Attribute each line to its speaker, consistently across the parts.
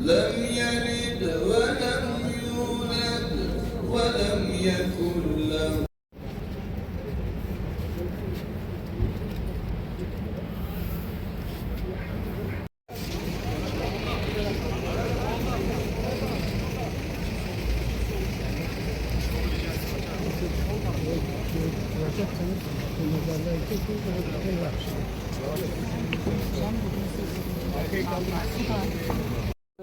Speaker 1: لم يلد ولم يولد ولم يكن له.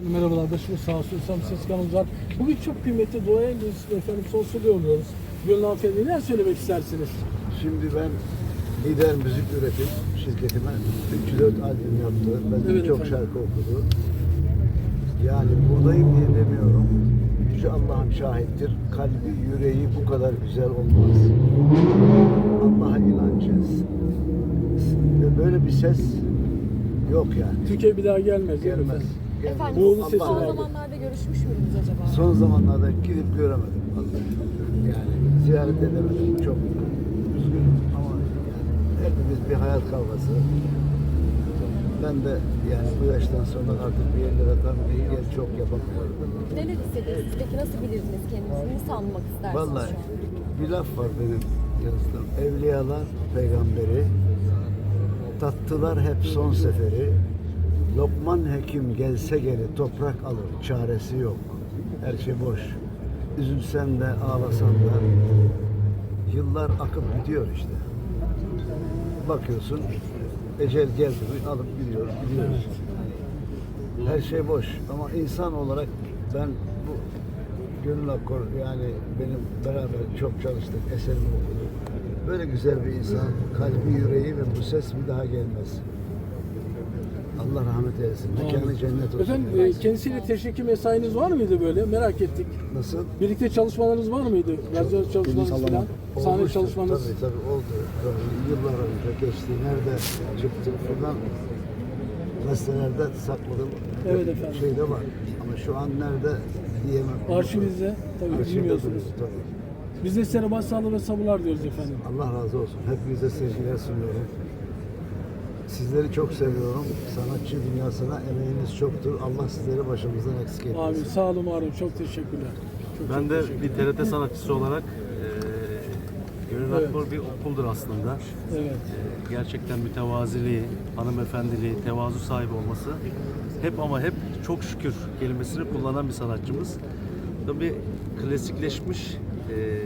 Speaker 2: Merhabalar, başımız sağ olsun. Sam Ses kanalımız var. Bugün çok kıymetli duaya efendim sonsuzluğu oluyoruz. Gönül hanımefendi neler söylemek istersiniz?
Speaker 3: Şimdi ben lider müzik üretim şirketime 304 albüm yaptı. Benden
Speaker 2: Evet
Speaker 3: çok
Speaker 2: efendim.
Speaker 3: şarkı okudu. Yani buradayım diye demiyorum. Yüce Allah'ım şahittir. Kalbi, yüreği bu kadar güzel olmaz. Allah'a inancız. Ve böyle bir ses yok yani.
Speaker 2: Türkiye bir daha gelmez.
Speaker 3: Gelmez.
Speaker 2: efendim?
Speaker 4: Efendim
Speaker 2: sesi
Speaker 4: son
Speaker 2: vardı.
Speaker 4: zamanlarda görüşmüş müydünüz acaba?
Speaker 3: Son zamanlarda gidip göremedim. Yani ziyaret edemedim. Çok üzgünüm ama yani hepimiz bir hayat kavgası. Ben de yani bu yaştan sonra artık bir yerlere tam engel çok yapamıyorum.
Speaker 4: Neler hissediyorsunuz? Peki nasıl bilirdiniz kendinizi? Nasıl anlamak istersiniz
Speaker 3: Vallahi
Speaker 4: şu an?
Speaker 3: bir laf var benim yazdım. Evliyalar peygamberi tattılar hep son seferi. Lokman hekim gelse geri toprak alır çaresi yok. Her şey boş. Üzülsen de ağlasan da yıllar akıp gidiyor işte. Bakıyorsun ecel geldi mi alıp gidiyoruz gidiyoruz. Her şey boş ama insan olarak ben bu Gönül Akkor yani benim beraber çok çalıştık, eserimi okuduk. Böyle güzel bir insan, kalbi yüreği ve bu ses bir daha gelmez. Allah rahmet eylesin. Mekanı cennet olsun.
Speaker 2: Efendim e, kendisiyle teşekkür mesainiz var mıydı böyle? Merak ettik.
Speaker 3: Nasıl?
Speaker 2: Birlikte çalışmalarınız var mıydı? Radyo çalışmanız falan, sahne
Speaker 3: Olmuştur.
Speaker 2: çalışmanız.
Speaker 3: Tabii tabii oldu. Tabii, yıllar önce geçti. Nerede çıktı? Buradan gazetelerde sakladım.
Speaker 2: Evet efendim.
Speaker 3: Şeyde var. Ama şu an nerede diyemem.
Speaker 2: Arşivinizde tabii
Speaker 3: Arşivde
Speaker 2: bilmiyorsunuz.
Speaker 3: duruyor, Tabii.
Speaker 2: Biz de size başsağlığı ve sabırlar diyoruz efendim.
Speaker 3: Allah razı olsun. Hepinize sevgiler sunuyorum. Sizleri çok seviyorum. Sanatçı dünyasına emeğiniz çoktur. Allah sizleri başımızdan eksik etmesin.
Speaker 2: Amin. Sağ olun, var olun. Çok teşekkürler. Çok,
Speaker 5: Ben
Speaker 2: çok
Speaker 5: de
Speaker 2: teşekkürler.
Speaker 5: bir TRT sanatçısı olarak e, Gönül
Speaker 2: Evet.
Speaker 5: Akkor bir okuldur aslında.
Speaker 2: Evet.
Speaker 5: E, gerçekten mütevaziliği, hanımefendiliği, tevazu sahibi olması hep ama hep çok şükür kelimesini kullanan bir sanatçımız. Tabii klasikleşmiş, e,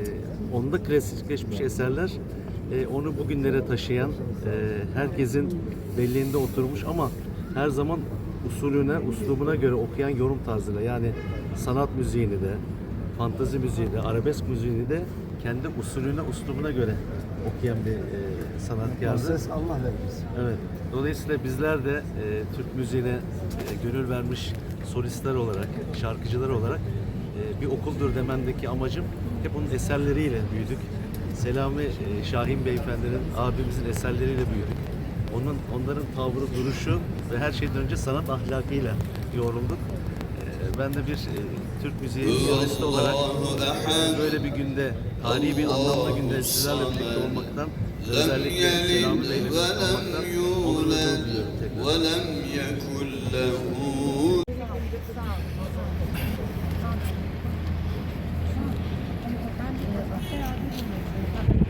Speaker 5: onda klasikleşmiş eserler e, onu bugünlere taşıyan, e, herkesin belleğinde oturmuş ama her zaman usulüne, uslubuna göre okuyan yorum tarzıyla yani sanat müziğini de, fantazi müziğini de, arabesk müziğini de kendi usulüne, uslubuna göre okuyan bir e, sanatkardı.
Speaker 3: ses Allah vermiş.
Speaker 5: Evet. Dolayısıyla bizler de e, Türk müziğine e, gönül vermiş solistler olarak, şarkıcılar olarak e, bir okuldur demendeki amacım hep onun eserleriyle büyüdük. Selami e, Şahin beyefendinin abimizin eserleriyle büyüdük. Onun, onların tavrı, duruşu ve her şeyden önce sanat ahlakıyla yoğrulduk. E, ben de bir e, Türk müziği piyanist olarak böyle bir günde, tarihi bir anlamlı günde sizlerle birlikte olmaktan, özellikle Selami Bey'le birlikte olmaktan. Thank
Speaker 1: you. Thank you.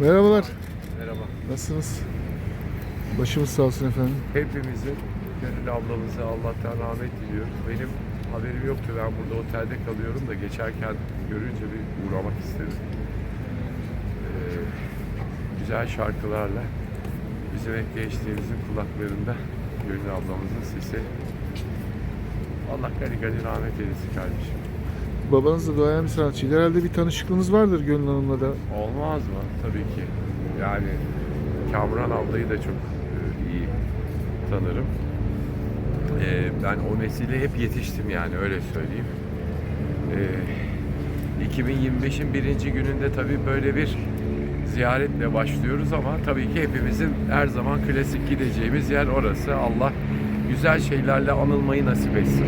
Speaker 6: Merhabalar.
Speaker 7: Merhaba.
Speaker 6: Nasılsınız? Başımız sağ olsun efendim.
Speaker 7: Hepimizin Gönül ablamıza Allah'tan rahmet diliyoruz. Benim haberim yoktu. Ben burada otelde kalıyorum da geçerken görünce bir uğramak istedim. Ee, güzel şarkılarla bizim gençliğimizin kulaklarında Gönül ablamızın sesi. Allah gani gani rahmet eylesin kardeşim.
Speaker 6: Babanız da duayen bir sanatçıydı. Herhalde bir tanışıklığınız vardır Gönül Hanım'la da.
Speaker 7: Olmaz mı? Tabii ki. Yani Kamran ablayı da çok e, iyi tanırım. E, ben o mesile hep yetiştim yani öyle söyleyeyim. E, 2025'in birinci gününde tabii böyle bir ziyaretle başlıyoruz ama tabii ki hepimizin her zaman klasik gideceğimiz yer orası. Allah güzel şeylerle anılmayı nasip etsin.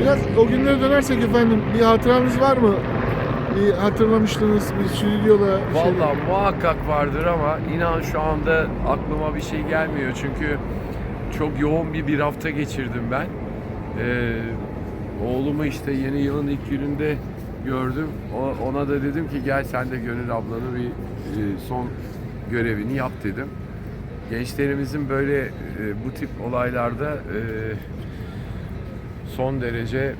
Speaker 6: Biraz o günlere dönersek efendim bir hatıranız var mı? Bir hatırlamıştınız bir stüdyoda bir şey.
Speaker 7: Vallahi muhakkak vardır ama inan şu anda aklıma bir şey gelmiyor çünkü çok yoğun bir bir hafta geçirdim ben. Ee, oğlumu işte yeni yılın ilk gününde gördüm. O- ona da dedim ki gel sen de Gönül ablanın bir e, son görevini yap dedim. Gençlerimizin böyle e, bu tip olaylarda e, son derece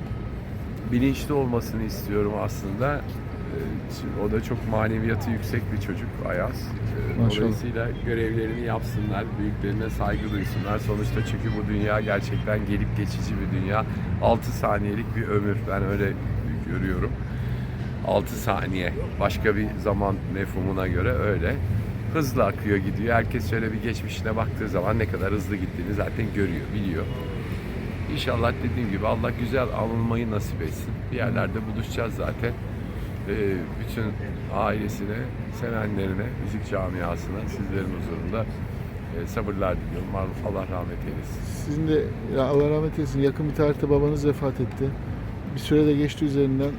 Speaker 7: bilinçli olmasını istiyorum aslında. O da çok maneviyatı yüksek bir çocuk Ayaz.
Speaker 6: Maşallah.
Speaker 7: Dolayısıyla görevlerini yapsınlar, büyüklerine saygı duysunlar. Sonuçta çünkü bu dünya gerçekten gelip geçici bir dünya. 6 saniyelik bir ömür. Ben öyle görüyorum. 6 saniye. Başka bir zaman mefhumuna göre öyle. Hızlı akıyor gidiyor. Herkes şöyle bir geçmişine baktığı zaman ne kadar hızlı gittiğini zaten görüyor, biliyor. İnşallah dediğim gibi Allah güzel anılmayı nasip etsin. Bir yerlerde buluşacağız zaten. Ee, bütün ailesine, sevenlerine, müzik camiasına, sizlerin huzurunda e, sabırlar diliyorum. Allah rahmet eylesin.
Speaker 6: Sizin de ya Allah rahmet eylesin yakın bir tarihte babanız vefat etti. Bir süre de geçti üzerinden.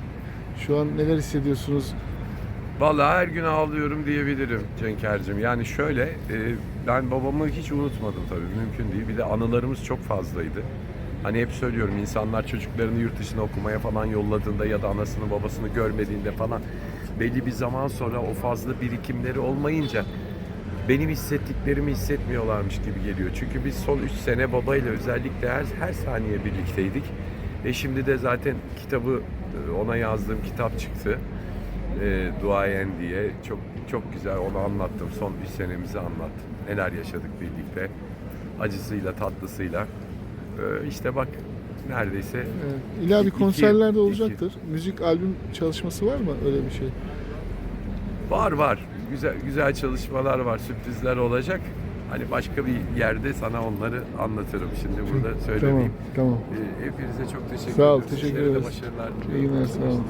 Speaker 6: Şu an neler hissediyorsunuz?
Speaker 7: Vallahi her gün ağlıyorum diyebilirim Cenker'cim. Yani şöyle, e, ben babamı hiç unutmadım tabii, mümkün değil. Bir de anılarımız çok fazlaydı. Hani hep söylüyorum insanlar çocuklarını yurt dışına okumaya falan yolladığında ya da anasını babasını görmediğinde falan belli bir zaman sonra o fazla birikimleri olmayınca benim hissettiklerimi hissetmiyorlarmış gibi geliyor. Çünkü biz son 3 sene babayla özellikle her, her saniye birlikteydik. E şimdi de zaten kitabı ona yazdığım kitap çıktı. E, duayen diye çok çok güzel onu anlattım. Son 3 senemizi anlattım. Neler yaşadık birlikte. Acısıyla tatlısıyla. E, işte bak neredeyse
Speaker 6: Ee, İlla bir
Speaker 7: İki-
Speaker 6: konserlerde
Speaker 7: iki-
Speaker 6: olacaktır. Müzik albüm çalışması var mı öyle bir şey?
Speaker 7: Var var. Güzel güzel çalışmalar var. Sürprizler olacak. Hani başka bir yerde sana onları anlatırım. Şimdi burada
Speaker 6: Tamam,
Speaker 7: söylemeyeyim.
Speaker 6: tamam.
Speaker 7: Ee, Hepinize çok teşekkür
Speaker 6: Sağ ol,
Speaker 7: ederim.
Speaker 6: teşekkür ederiz.
Speaker 7: başarılar
Speaker 6: İyi
Speaker 7: diliyorum.
Speaker 6: günler, sağ olun.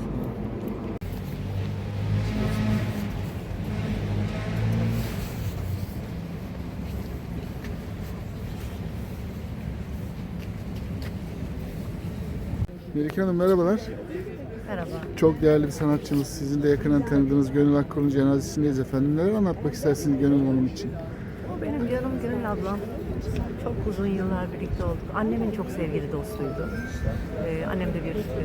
Speaker 6: Melike Hanım merhabalar.
Speaker 8: Merhaba.
Speaker 6: Çok değerli bir sanatçımız. Sizin de yakından tanıdığınız Gönül Akkor'un cenazesindeyiz efendim. Neler anlatmak istersiniz Gönül Hanım için?
Speaker 8: Benim canım Gönül ablam. Çok uzun yıllar birlikte olduk. Annemin çok sevgili dostuydu. Ee, annem de bir e,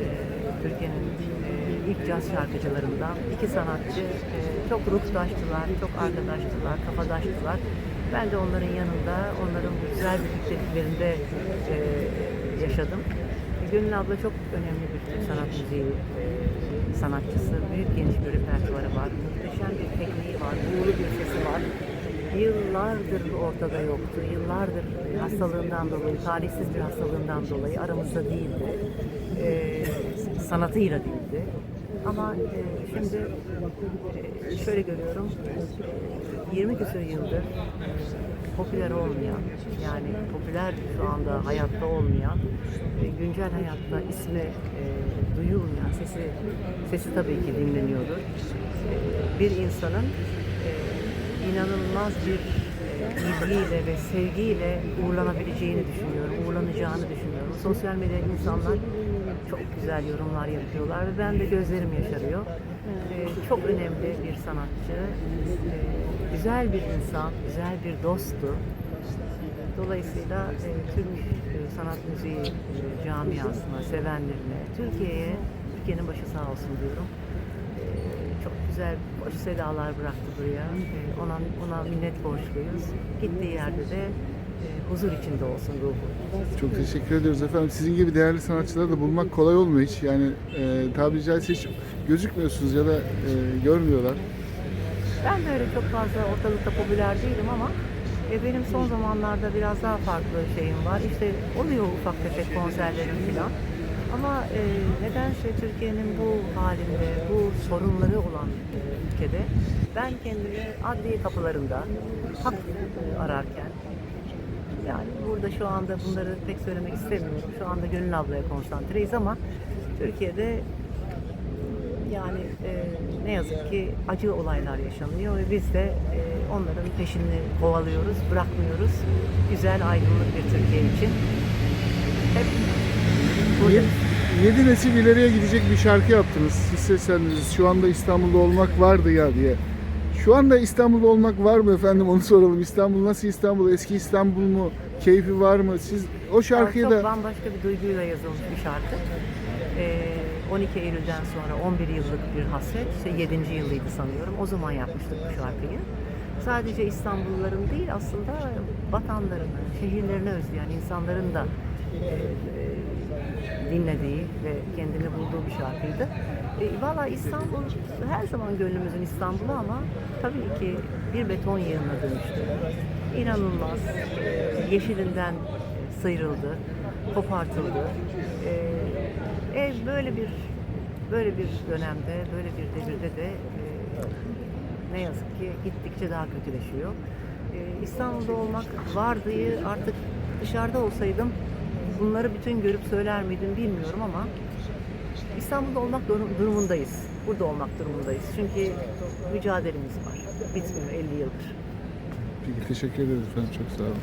Speaker 8: Türkiye'nin e, ilk caz şarkıcılarından. İki sanatçı e, çok ruhtaştılar, çok arkadaştılar, kafadaştılar. Ben de onların yanında, onların güzel birlikteliklerinde e, yaşadım. Gönül abla çok önemli bir sanat müziği e, sanatçısı. Büyük geniş bir repertuarı var. Muhteşem bir tekniği var. Uğurlu bir sesi var. Yıllardır ortada yoktu. Yıllardır e, hastalığından dolayı, talihsiz bir hastalığından dolayı aramızda değildi. E, sanatıyla değildi. Ama e, şimdi e, şöyle görüyorum, e, 20 küsur yıldır e, popüler olmayan, yani popüler şu anda hayatta olmayan, e, güncel hayatta ismi e, duyulmayan, sesi sesi tabii ki dinleniyordur. E, bir insanın e, inanılmaz bir ilgiyle ve sevgiyle uğurlanabileceğini düşünüyorum, uğurlanacağını düşünüyorum. Sosyal medyada insanlar çok güzel yorumlar yapıyorlar ve ben de gözlerim yaşarıyor. E, çok önemli bir sanatçı, e, güzel bir insan, güzel bir dosttu. Dolayısıyla e, Türk e, sanat müziği e, camiasına, sevenlerine, Türkiye'ye, Türkiye'nin başı sağ olsun diyorum. Güzel, hoş sedalar bıraktı buraya. E, ona, ona minnet borçluyuz. Gittiği yerde de e, huzur içinde olsun ruhu.
Speaker 6: Çok teşekkür ediyoruz efendim. Sizin gibi değerli sanatçıları da bulmak kolay olmuyor hiç. Yani e, tabiri caizse hiç gözükmüyorsunuz ya da e, görmüyorlar.
Speaker 8: Ben de öyle çok fazla ortalıkta popüler değilim ama E benim son zamanlarda biraz daha farklı şeyim var. İşte oluyor ufak tefek konserlerim falan. Ama e, nedense Türkiye'nin bu halinde, bu sorunları olan e, ülkede ben kendimi adliye kapılarında hak e, ararken yani burada şu anda bunları pek söylemek istemiyorum. Şu anda Gönül ablaya konsantreyiz ama Türkiye'de yani e, ne yazık ki acı olaylar yaşanıyor ve biz de e, onların peşini kovalıyoruz, bırakmıyoruz. Güzel, aydınlık bir Türkiye için. Hep buradayız.
Speaker 6: Yedi, yedi nesil ileriye gidecek bir şarkı yaptınız. Siz seslendiniz. Şu anda İstanbul'da olmak vardı ya diye. Şu anda İstanbul'da olmak var mı efendim onu soralım. İstanbul nasıl İstanbul? Eski İstanbul mu? Keyfi var mı? Siz o şarkıyı
Speaker 8: çok
Speaker 6: da
Speaker 8: bambaşka bir duyguyla yazılmış bir şarkı. Ee, 12 Eylül'den sonra 11 yıllık bir hasret, işte 7. yılıydı sanıyorum. O zaman yapmıştık bu şarkıyı. Sadece İstanbulluların değil aslında vatanlarını, şehirlerini özleyen insanların da dinlediği ve kendini bulduğu bir şarkıydı. E, Valla İstanbul her zaman gönlümüzün İstanbul'u ama tabii ki bir beton yığınına dönüştü. İnanılmaz. e, Yeşilinden sıyrıldı, kopartıldı. E, e, böyle bir böyle bir dönemde, böyle bir devirde de e, ne yazık ki gittikçe daha kötüleşiyor. E, İstanbul'da olmak vardı artık dışarıda olsaydım bunları bütün görüp söyler miydim bilmiyorum ama İstanbul'da olmak durum- durumundayız. Burada olmak durumundayız. Çünkü mücadelemiz var. Bitmiyor 50 yıldır.
Speaker 6: Peki, teşekkür ederiz efendim. Çok sağ olun.